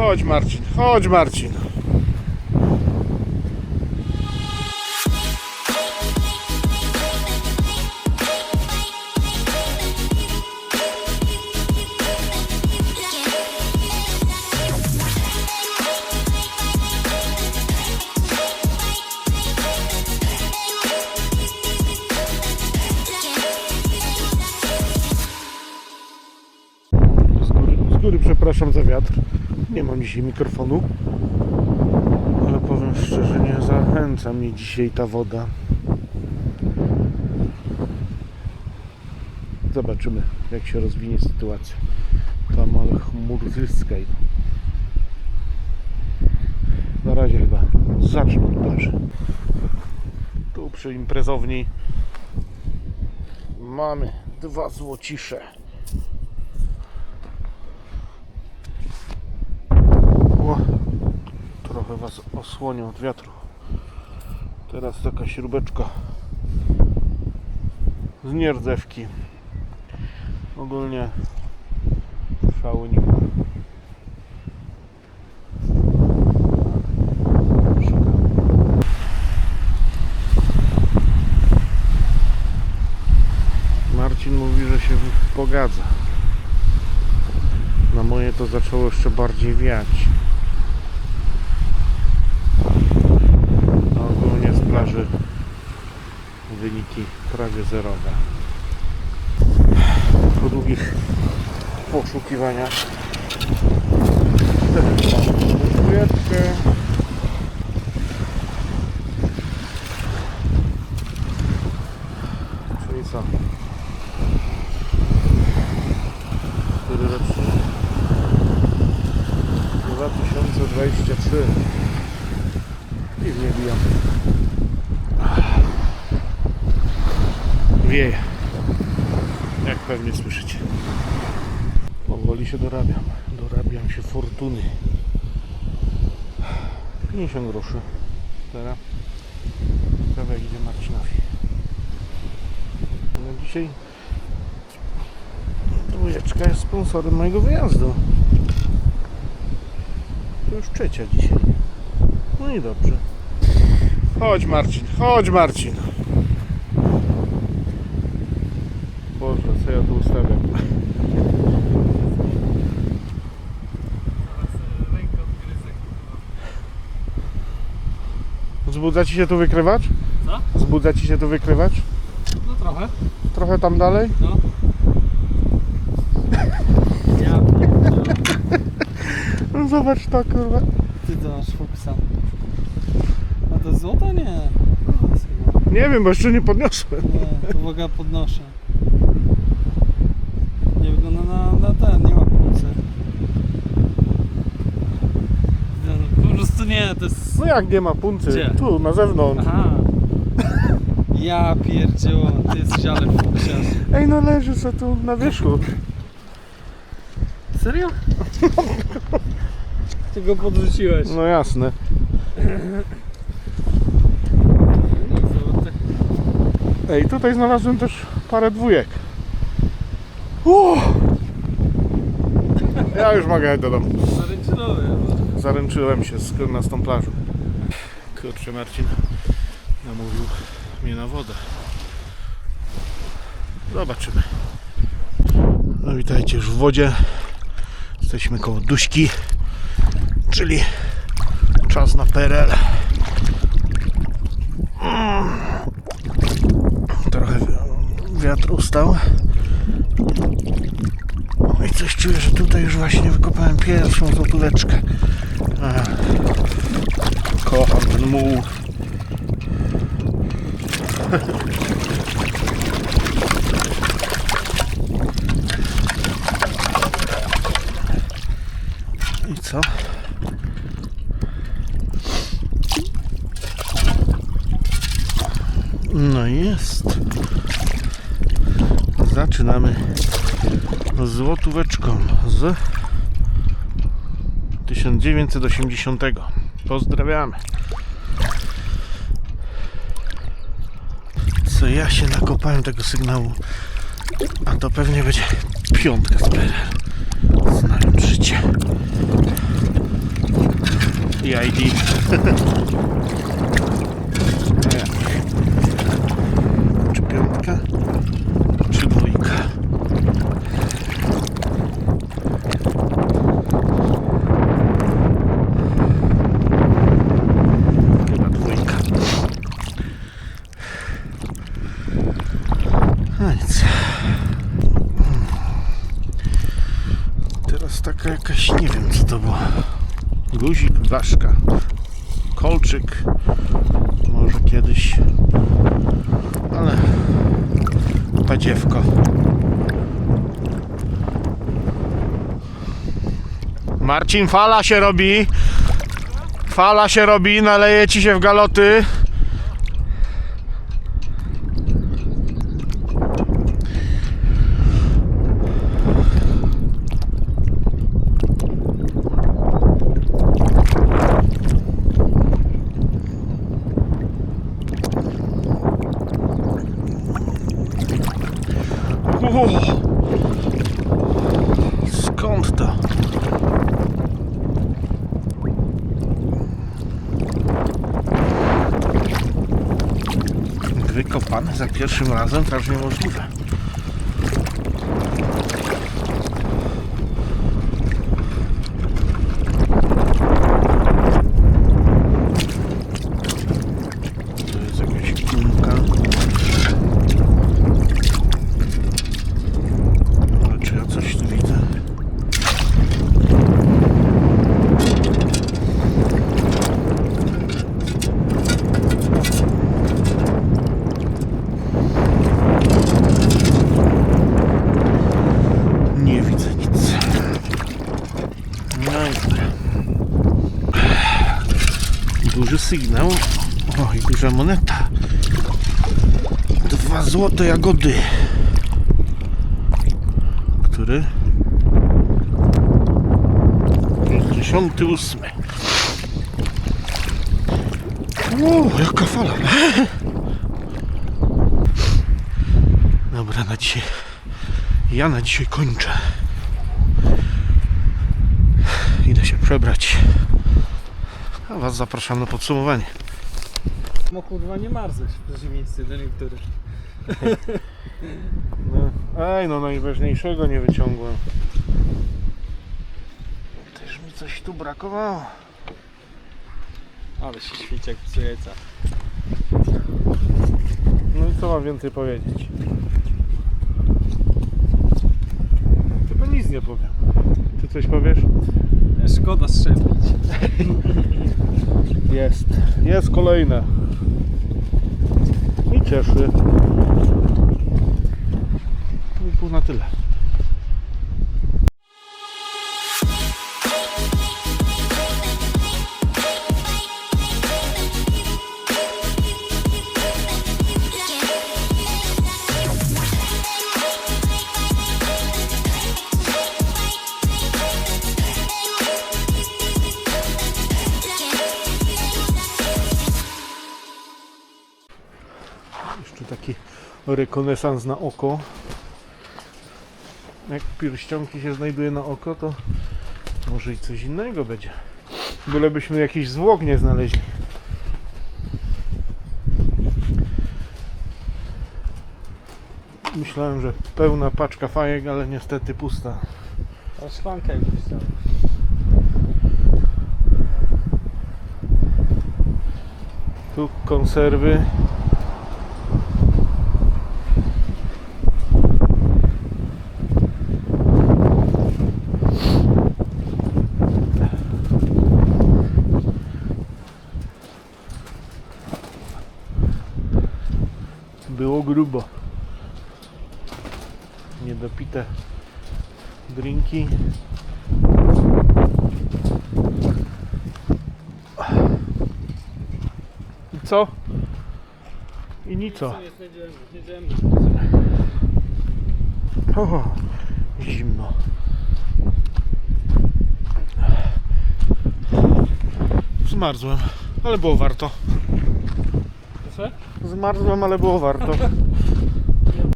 Chodź Marcin, chodź Marcin. Przepraszam za wiatr. Nie mam dzisiaj mikrofonu. Ale powiem szczerze, nie zachęca mnie dzisiaj ta woda. Zobaczymy, jak się rozwinie sytuacja. Tam ale chmur zyskaj. Na razie chyba zacznę od plaży. Tu przy imprezowni mamy dwa złocisze. O, trochę Was osłonię od wiatru. Teraz taka śrubeczka z nierdzewki. Ogólnie. Szukam. Marcin mówi, że się pogadza. Na moje to zaczęło jeszcze bardziej wiać. A ogólnie z plaży wyniki prawie zerowe. Po długich poszukiwaniach Kwiatkę. Czyli co? Który rocznik? 2023 Wieje. Jak pewnie słyszycie. Powoli się dorabiam. Dorabiam się fortuny. 50 groszy. Teraz. Ciekawe jak idzie Marcinowi. No dzisiaj dwójeczka jest sponsorem mojego wyjazdu. To już trzecia dzisiaj. No i dobrze. Chodź Marcin, chodź Marcin. Co ja tu ustawiam? Zbudza ci się tu wykrywać? Co? Zbudza ci się tu wykrywać? No trochę. Trochę tam dalej? No. Ja No zobacz to kurwa. Ty to masz fokusa. A to złoto? Nie. Nie wiem, bo jeszcze nie podniosłem. Nie, to uwaga podnoszę. Nie wygląda na, na ten, nie ma punkty. Po prostu nie, to jest... No jak nie ma puncy? Gdzie? Tu, na zewnątrz. Aha. Ja pierdziło, ty jesteś ale fuksiarz. Ej, no leży se tu na wierzchu. Serio? Ty go podrzuciłeś. No jasne. Ej, tutaj znalazłem też parę dwójek. Uuu. Ja już mogę jechać do domu. Zaręczyłem się z, na tą plażą. Kurczę, Marcin namówił mnie na wodę. Zobaczymy. No witajcie już w wodzie. Jesteśmy koło Duśki, czyli czas na PRL. Mm. Trochę wi- wiatr ustał. Coś czuję, że tutaj już właśnie wykopałem pierwszą złotóweczkę. Kocham ten muł. I co? No jest. Zaczynamy złotóweczką z 1980. Pozdrawiamy. Co ja się nakopałem tego sygnału, a to pewnie będzie piątka z PRL. Znając życie. ID. No jak? Czy piątka? Czy dwójka? Chyba dwójka. No nic. Teraz taka jakaś, nie wiem co to było. Guzik, blaszka, kolczyk. Może kiedyś. Ale badziewko. Marcin, fala się robi. Fala się robi, naleje ci się w galoty. O! Skąd to? Za pierwszym razem aż niemożliwe. To jest jakaś gumka. Ale czy ja coś tu widzę? Nie widzę nic. No i dobra. Duży sygnał. O, i duża moneta. Dwa złote jagody. Który? 58. O, jaka fala. Dobra, na dzisiaj. Ja na dzisiaj kończę. Idę się przebrać. A Was zapraszam na podsumowanie. No kurwa nie marzesz w przeciwieństwie do niektórych. No, ej, no najważniejszego nie wyciągłem. Też mi coś tu brakowało. Ale się świeci jak jajca. No i co mam więcej powiedzieć? Chyba nic nie powiem. Ty coś powiesz? Szkoda strzelić. Jest. Jest kolejne. Cieszy. I pół na tyle. Rekonesans na oko. Jak pierścionki się znajduje na oko, to może i coś innego będzie. Bylebyśmy jakiś zwłok nie znaleźli. Myślałem, że pełna paczka fajek, ale niestety pusta. A szklanka chciał. Tu konserwy. Było grubo. Niedopite drinki. I co? I nico. Nic. O, zimno. Zmarzłem, ale było warto. Proszę? Zmarzłem, ale było warto.